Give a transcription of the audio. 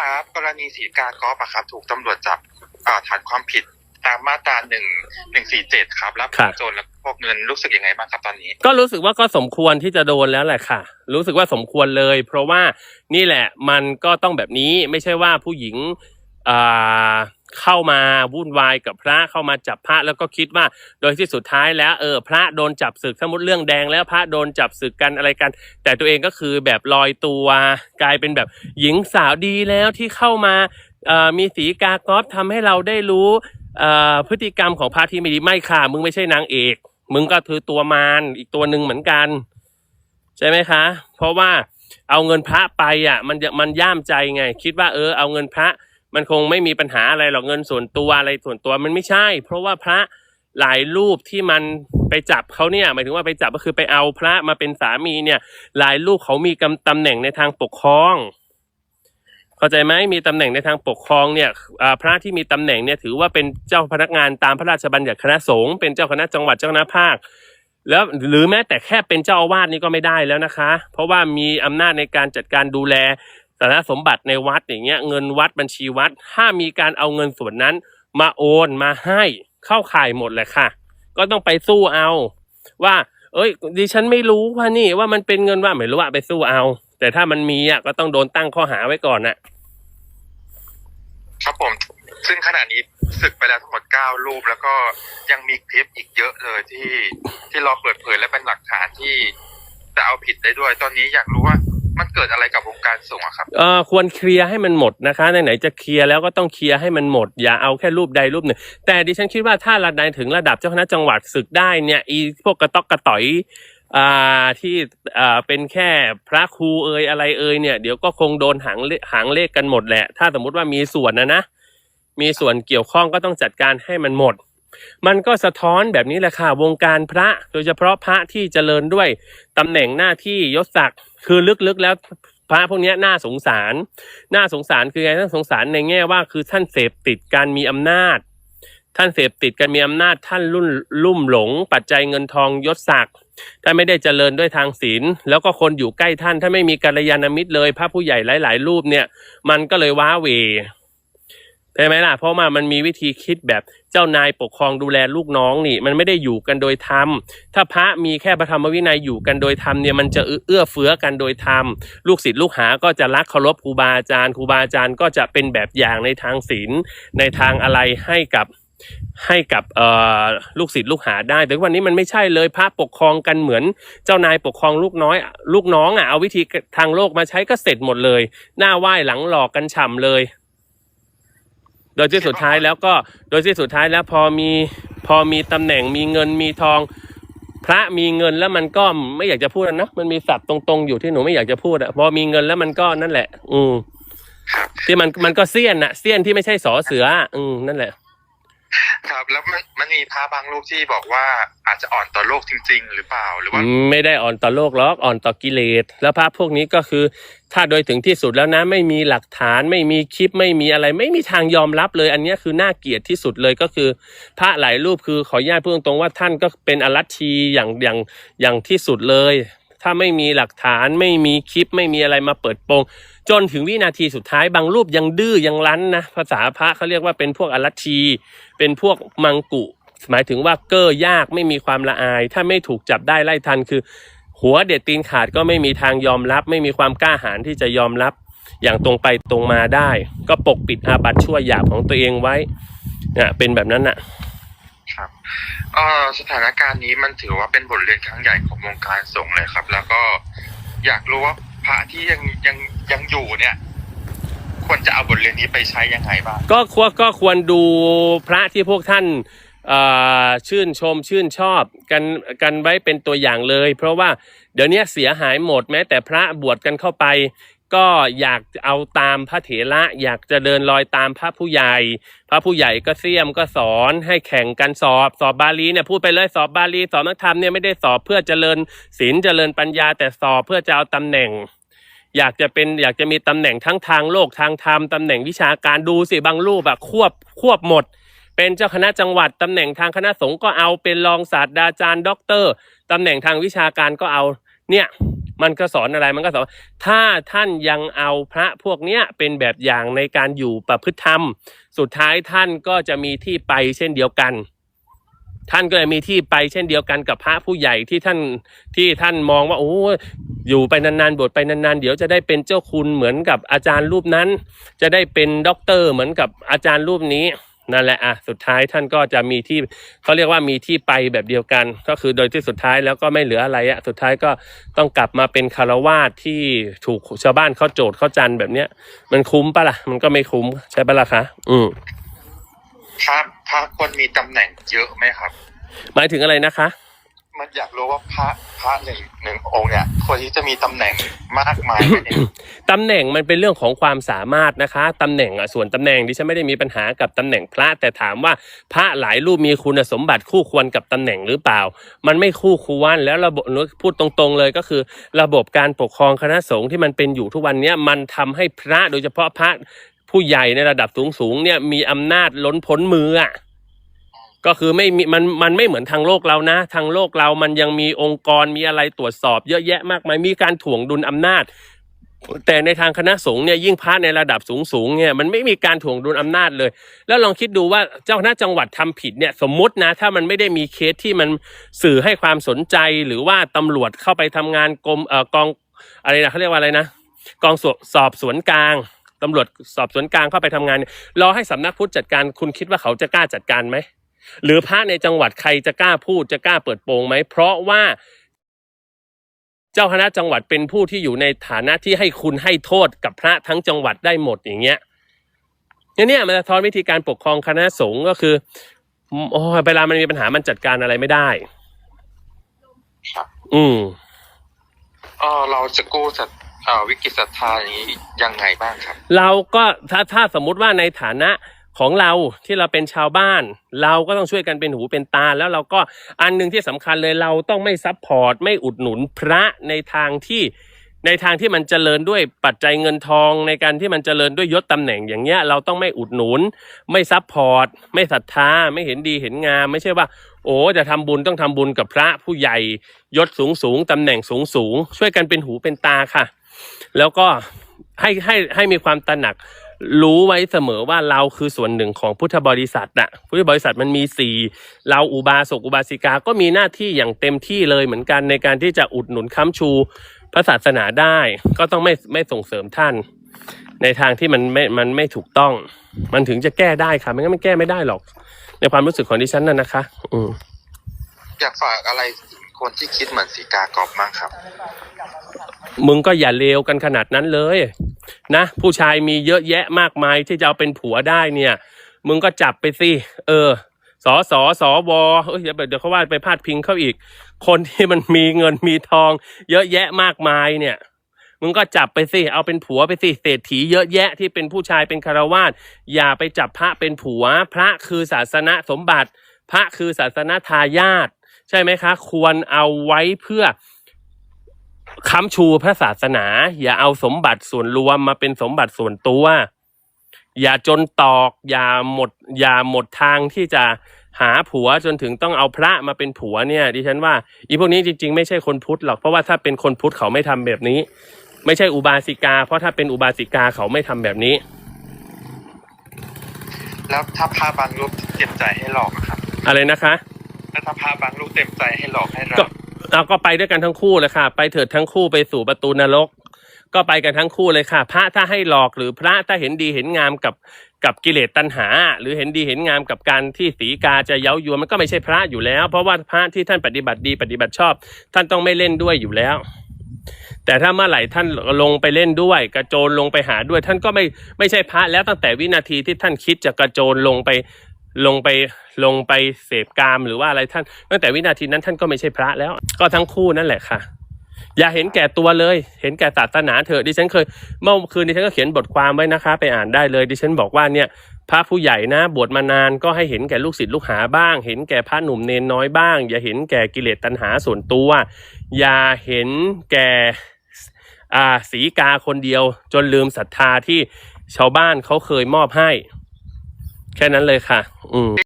ครับ กรณีสีกากอล์ฟอะครับ ถูกตำรวจจับอ่าฐานความผิดตามมาตราหนึ่งหนึ่งสี่เจ็ดครับ รับครับโจรและพวกเงินรู้สึกยังไงบ้างครับตอนนี้ ก็รู้สึกว่าก็สมควรที่จะโดนแล้วแหละค่ะ รู้สึกว่าสมควรเลย เพราะว่านี่แหละมันก็ต้องแบบนี้ไม่ใช่ว่าผู้หญิงอ่า เข้ามาวุ่นวายกับพระเข้ามาจับพระแล้วก็คิดว่า โดยที่สุดท้ายแล้วเออพระโดนจับศึกสมมติเรื่องแดงแล้วพระโดนจับศึกกันอะไรกัน แต่ตัวเองก็คือแบบลอยตัวกลายเป็นแบบหญิงสาวดีแล้วที่เข้ามาเอ่อมีสีกากอฟทำให้เราได้รู้เอ่อพฤติกรรมของพระที่ไม่ดีไม่ค่ะ มึงไม่ใช่นางเอก มึงก็คือตัวมารอีกตัวหนึ่งเหมือนกัน ใช่ไหมคะ เพราะว่าเอาเงินพระไปอะ มันมันย่ามใจไง คิดว่าเออเอาเงินพระ มันคงไม่มีปัญหาอะไรหรอกเงินส่วนตัวอะไรส่วนตัวมันไม่ใช่ เพราะว่าพระหลายรูปที่มันไปจับเขาเนี่ยหมายถึงว่าไปจับก็คือไปเอาพระมาเป็นสามีเนี่ย หลายรูปเขามีกำตำแหน่งในทางปกครอง เข้าใจไหมมีตำแหน่งในทางปกครองเนี่ยพระที่มีตำแหน่งเนี่ยถือว่าเป็นเจ้าพนักงานตามพระราชบัญญัติคณะสงฆ์เป็นเจ้าคณะจังหวัดเจ้าคณะภาค แล้วหรือแม้แต่แค่เป็นเจ้าอาวาสนี่ก็ไม่ได้แล้วนะคะ เพราะว่ามีอำนาจในการจัดการดูแล สาธารสมบัติในวัดอย่างเงี้ยเงินวัดบัญชีวัด ถ้ามีการเอาเงินส่วนนั้น มาโอนมาให้เข้าข่ายหมดแหละค่ะ ก็ต้องไปสู้เอา ว่า เอ้ย ดิฉันไม่รู้ว่านี่ว่ามันเป็นเงินว่าไม่รู้ว่าไปสู้เอา แต่ถ้ามันมีอะก็ต้องโดนตั้งข้อหาไว้ก่อนน่ะ ครับผม ซึ่งขณะนี้ศึกไปแล้วทั้งหมดเก้ารูป แล้วก็ยังมีคลิปอีกเยอะเลยที่ที่รอเปิดเผยและเป็นหลักฐานที่จะเอาผิดได้ด้วย ตอนนี้อยากรู้ว่า มันเกิดอะไรกับวงการสงอะครับ เอ่อควรเคลียร์ให้มันหมดนะคะไหนๆจะเคลียร์แล้วก็ต้องเคลียร์ให้มันหมด อย่าเอาแค่รูปใดรูปหนึ่ง แต่ดิฉันคิดว่าถ้าระดับถึงระดับเจ้าคณะจังหวัดศึกได้เนี่ยอีพวกกระต๊อกกระต่อยอ่าที่อ่าเป็นแค่พระครูเอยอะไรเอยเนี่ยเดี๋ยวก็คงโดนหางเลหางเลขกันหมดแหละ ถ้าสมมุติว่ามีส่วนนะนะ มีส่วนเกี่ยวข้องก็ต้องจัดการให้มันหมด มันก็สะท้อนแบบนี้แหละค่ะวงการพระ โดยเฉพาะพระที่เจริญด้วยตำแหน่งหน้าที่ยศศักดิ์คือลึกๆแล้วพระพวกนี้น่าสงสาร น่าสงสารคือไงน่าสงสารในแง่ว่าคือท่านเสพติดการมีอำนาจ ท่านเสพติดการมีอำนาจท่านลุ่นลุ่มหลง ปัจจัยเงินทองยศศักดิ์ท่านไม่ได้เจริญด้วยทางศีลแล้วก็คนอยู่ใกล้ท่านถ้าไม่มีกัลยาณมิตรเลย พระผู้ใหญ่หลาย ๆ รูปเนี่ย มันก็เลยว้าเว ใช่ไหมล่ะ เพราะว่ามันมีวิธีคิดแบบเจ้านายปกครองดูแลลูกน้องนี่ มันไม่ได้อยู่กันโดยธรรม ถ้าพระมีแค่พระธรรมวินัยอยู่กันโดยธรรมเนี่ยมันจะเอื้อเฟื้อกันโดยธรรม ลูกศิษย์ลูกหาก็จะรักเคารพครูบาอาจารย์ครูบาอาจารย์ก็จะเป็นแบบอย่างในทางศีลในทางอะไรให้กับให้กับเอ่อลูกศิษย์ลูกหาได้ แต่วันนี้มันไม่ใช่เลยพระปกครองกันเหมือน เจ้านายปกครองลูกน้อย ลูกน้องอะเอาวิธีทางโลกมาใช้ก็เสร็จหมดเลย หน้าไหว้หลังหลอกกันฉ่ำเลย โดยที่สุดท้ายแล้วก็โดยที่สุดท้ายแล้วพอมีพอมีตำแหน่งมีเงินมีทอง พระมีเงินแล้วมันก็ไม่อยากจะพูดนะมันมีศัพท์ตรงๆอยู่ที่หนูไม่อยากจะพูดอะพอมีเงินแล้วมันก็นั่นแหละ อืมที่มันมันก็เสี้ยนอะเสี้ยนที่ไม่ใช่สอเสือ อืมนั่นแหละ ครับแล้วมันมันมีพระบางรูปที่บอกว่าอาจจะอ่อนต่อโลกจริง ๆ หรือเปล่าหรือว่าไม่ได้อ่อนต่อโลกหรอกอ่อนต่อกิเลส แล้วพระพวกนี้ก็คือ ถ้าโดยถึงที่สุดแล้วนะ ไม่มีหลักฐานไม่มีคลิปไม่มีอะไร ไม่มีทางยอมรับเลย อันนี้คือน่าเกลียดที่สุดเลยก็คือ พระหลายรูปคือขออนุญาตพูดตรงๆว่าท่านก็เป็นอรัตชีอย่างอย่างอย่างที่สุดเลย ถ้าไม่มีหลักฐานไม่มีคลิปไม่มีอะไรมาเปิดโปง จนถึงวินาทีสุดท้ายบางรูปยังดื้อยังรั้นนะภาษาพระเขาเรียกว่าเป็นพวกอรัชี เป็นพวกมังกุหมายถึงว่าเก้อยากไม่มีความละอาย ถ้าไม่ถูกจับได้ไล่ทันคือ หัวเด็ดตีนขาดก็ไม่มีทางยอมรับ ไม่มีความกล้าหาญที่จะยอมรับ อย่างตรงไปตรงมาได้ ก็ปกปิดอาบัตชั่วหยาบของตัวเองไว้เนี่ยเป็นแบบนั้นน่ะ ครับเอ่อสถานการณ์นี้มันถือว่าเป็นบทเรียนครั้งใหญ่ของวงการสงฆ์เลยครับ แล้วก็อยากรู้ว่าพระที่ยังยังยังอยู่เนี่ย ควรจะเอาบทเรียนนี้ไปใช้ยังไงบ้าง ก็ควรก็ควรดูพระที่พวกท่านเอ่อชื่นชมชื่นชอบกันกันไว้เป็นตัวอย่างเลย เพราะว่าเดี๋ยวนี้เสียหายหมดแม้แต่พระบวชกันเข้าไป ก็อยากเอาตามพระเถระอยากจะเดินรอยตามพระผู้ใหญ่ พระผู้ใหญ่ก็เสี่ยมก็สอนให้แข่งกันสอบสอบบาลีเนี่ยพูดไปเลยสอบบาลีสอบนักธรรมเนี่ยไม่ได้สอบเพื่อเจริญศีลเจริญปัญญาแต่สอบเพื่อจะเอาตำแหน่ง อยากจะเป็นอยากจะมีตำแหน่งทั้งทางโลกทางธรรมตำแหน่งวิชาการดูสิบางรูปแบบควบควบหมด เป็นเจ้าคณะจังหวัดตำแหน่งทางคณะสงฆ์ก็เอาเป็นรองศาสตราจารย์ด็อกเตอร์ตำแหน่งทางวิชาการก็เอาเนี่ย มันก็สอนอะไรมันก็สอนถ้าท่านยังเอาพระพวกเนี้ยเป็นแบบอย่างในการอยู่ประพฤติธรรม สุดท้ายท่านก็จะมีที่ไปเช่นเดียวกัน ท่านก็เลยมีที่ไปเช่นเดียวกันกับพระผู้ใหญ่ที่ท่านที่ท่านมองว่าโอ้อยู่ไปนานๆบวชไปนานๆ เดี๋ยวจะได้เป็นเจ้าคุณเหมือนกับอาจารย์รูปนั้น จะได้เป็นด็อกเตอร์เหมือนกับอาจารย์รูปนี้ นั่นแหละอะสุดท้ายท่านก็จะมีที่เขาเรียกว่ามีที่ไปแบบเดียวกัน ก็คือโดยที่สุดท้ายแล้วก็ไม่เหลืออะไรอะสุดท้ายก็ต้องกลับมาเป็นคารวาสที่ถูกชาวบ้านเขาโจทย์เขาจันแบบเนี้ย มันคุ้มปะล่ะ มันก็ไม่คุ้มใช่ปะล่ะคะอืมพระพระควรมีตำแหน่งเยอะไหมครับ หมายถึงอะไรนะคะ มันอยากรู้ว่าพระพระหนึ่งหนึ่งองค์เนี่ยควรที่จะมีตำแหน่งมากมายไหมเนี่ยตำแหน่งมันเป็นเรื่องของความสามารถนะคะตำแหน่งอะส่วนตำแหน่งดิฉันไม่ได้มีปัญหากับตำแหน่งพระแต่ถามว่าพระหลายรูปมีคุณสมบัติคู่ควรกับตำแหน่งหรือเปล่า มันไม่คู่ควรแล้วระบบพูดตรงๆเลยก็คือ ระบบการปกครองคณะสงฆ์ที่มันเป็นอยู่ทุกวันเนี้ยมันทำให้พระโดยเฉพาะพระผู้ใหญ่ในระดับสูงๆเนี่ยมีอำนาจล้นพ้นมืออะ ก็คือไม่มีมันมันไม่เหมือนทางโลกเรานะ ทางโลกเรามันยังมีองค์กรมีอะไรตรวจสอบ เยอะแยะมากมายมีการถ่วงดุลอำนาจ แต่ในทางคณะสงฆ์เนี่ยยิ่งพระในระดับสูงสูงเนี่ยมันไม่มีการถ่วงดุลอำนาจเลย แล้วลองคิดดูว่าเจ้าคณะจังหวัดทำผิดเนี่ยสมมตินะ ถ้ามันไม่ได้มีเคสที่มันสื่อให้ความสนใจหรือว่าตำรวจเข้าไปทำงานกรมเอ่อกองอะไรนะเขาเรียกว่าอะไรนะกองสอบสอบสวนกลางตำรวจสอบสวนกลางเข้าไปทำงานรอให้สำนักพุทธจัดการคุณคิดว่าเขาจะกล้าจัดการไหม หรือพระในจังหวัดใครจะกล้าพูดจะกล้าเปิดโปงไหม เพราะว่า เจ้าคณะจังหวัดเป็นผู้ที่อยู่ในฐานะที่ให้คุณให้โทษกับพระทั้งจังหวัดได้หมดอย่างเงี้ยเนี่ยเนี่ยมันสะท้อนวิธีการปกครองคณะสงฆ์ก็คือโอ้ยเวลามันมีปัญหามันจัดการอะไรไม่ได้ครับอืมเออเราจะกู้ศรัทเอ่อวิกฤตศรัทธาอย่างนี้ยังไงบ้างครับ เราก็ถ้าถ้าสมมุติว่าในฐานะ ของเราที่เราเป็นชาวบ้าน เราก็ต้องช่วยกันเป็นหูเป็นตา แล้วเราก็อันหนึ่งที่สำคัญเลยเราต้องไม่ซัพพอร์ตไม่อุดหนุนพระในทางที่ในทางที่มันเจริญด้วยปัจจัยเงินทองในการที่มันเจริญด้วยยศตำแหน่งอย่างเงี้ยเราต้องไม่อุดหนุน ไม่ซัพพอร์ต ไม่ศรัทธา ไม่เห็นดีเห็นงาม ไม่ใช่ว่า โอ้จะทำบุญต้องทำบุญกับพระผู้ใหญ่ยศสูงสูงตำแหน่งสูงสูงช่วยกันเป็นหูเป็นตาค่ะ แล้วก็ให้ให้ให้มีความตระหนัก รู้ไว้เสมอว่าเราคือส่วนหนึ่งของพุทธบริษัทน่ะพุทธบริษัทมันมีสี่เราอุบาสกอุบาสิกาก็มีหน้าที่อย่างเต็มที่เลยเหมือนกันในการที่จะอุดหนุนค้ำชูพระศาสนาได้ ก็ต้องไม่ไม่ส่งเสริมท่าน ในทางที่มันไม่มันไม่ถูกต้อง มันถึงจะแก้ได้ค่ะไม่งั้นมันแก้ไม่ได้หรอก ในความรู้สึกของดิฉันน่ะนะคะ อืมอยากฝากอะไร คนที่คิดเหมือนสีกากรอบมากครับ มึงก็อย่าเลวกันขนาดนั้นเลย นะ ผู้ชายมีเยอะแยะมากมายที่จะเอาเป็นผัวได้เนี่ย มึงก็จับไปสิ เออสอสอสอวอเอ้ยเดี๋ยวเดี๋ยวเขาว่าไปพาดพิงเขาอีก คนที่มันมีเงินมีทอง เยอะแยะมากมายเนี่ย มึงก็จับไปสิ เอาเป็นผัวไปสิเศรษฐีเยอะแยะที่เป็นผู้ชายเป็นคารวาสอย่าไปจับพระเป็นผัว พระคือศาสนสมบัติ พระคือศาสนทายาท ใช่ไหมคะ ควรเอาไว้เพื่อค้ำชูพระศาสนา อย่าเอาสมบัติส่วนรวมมาเป็นสมบัติส่วนตัว อย่าจนตอก อย่าหมด อย่าหมดทางที่จะหาผัวจนถึงต้องเอาพระมาเป็นผัวเนี่ย ดิฉันว่าอีพวกนี้จริง ๆ ไม่ใช่คนพุทธหรอกเพราะว่าถ้าเป็นคนพุทธเขาไม่ทำแบบนี้ ไม่ใช่อุบาสิกา เพราะถ้าเป็นอุบาสิกาเขาไม่ทำแบบนี้ แล้วถ้าพระบางรูปเต็มใจให้หลอกอะครับ อะไรนะคะ แล้วถ้าบางรูปเต็มใจให้หลอกให้รักเอาก็ไปด้วยกันทั้งคู่เลยค่ะ ไปเถิดทั้งคู่ไปสู่ประตูนรก ก็ไปกันทั้งคู่เลยค่ะ พระถ้าให้หลอกหรือพระถ้าเห็นดีเห็นงามกับกับกิเลสตัณหา หรือเห็นดีเห็นงามกับการที่สีกาจะเย้ายวนมันก็ไม่ใช่พระอยู่แล้ว เพราะว่าพระที่ท่านปฏิบัติดีปฏิบัติชอบ ท่านต้องไม่เล่นด้วยอยู่แล้ว แต่ถ้าเมื่อไหร่ท่านลงไปเล่นด้วย กระโจนลงไปหาด้วย ท่านก็ไม่ไม่ใช่พระแล้วตั้งแต่วินาทีที่ท่านคิดจะกระโจนลงไป ลงไปลงไปเสพกามหรือว่าอะไรท่าน ตั้งแต่วินาทีนั้นท่านก็ไม่ใช่พระแล้ว ก็ทั้งคู่นั่นแหละค่ะ อย่าเห็นแก่ตัวเลย เห็นแก่ศาสนาเถอะดิฉันเคย เมื่อคืนดิฉันก็เขียนบทความไว้นะคะ ไปอ่านได้เลยดิฉันบอกว่าเนี่ยพระผู้ใหญ่นะบวชมานานก็ให้เห็นแก่ลูกศิษย์ลูกหาบ้าง เห็นแก่พระหนุ่มเนนน้อยบ้าง อย่าเห็นแก่กิเลสตัณหาส่วนตัว อย่าเห็นแก่อาสีกาคนเดียว จนลืมศรัทธาที่ชาวบ้านเขาเคยมอบให้ แค่นั้นเลยค่ะ อืม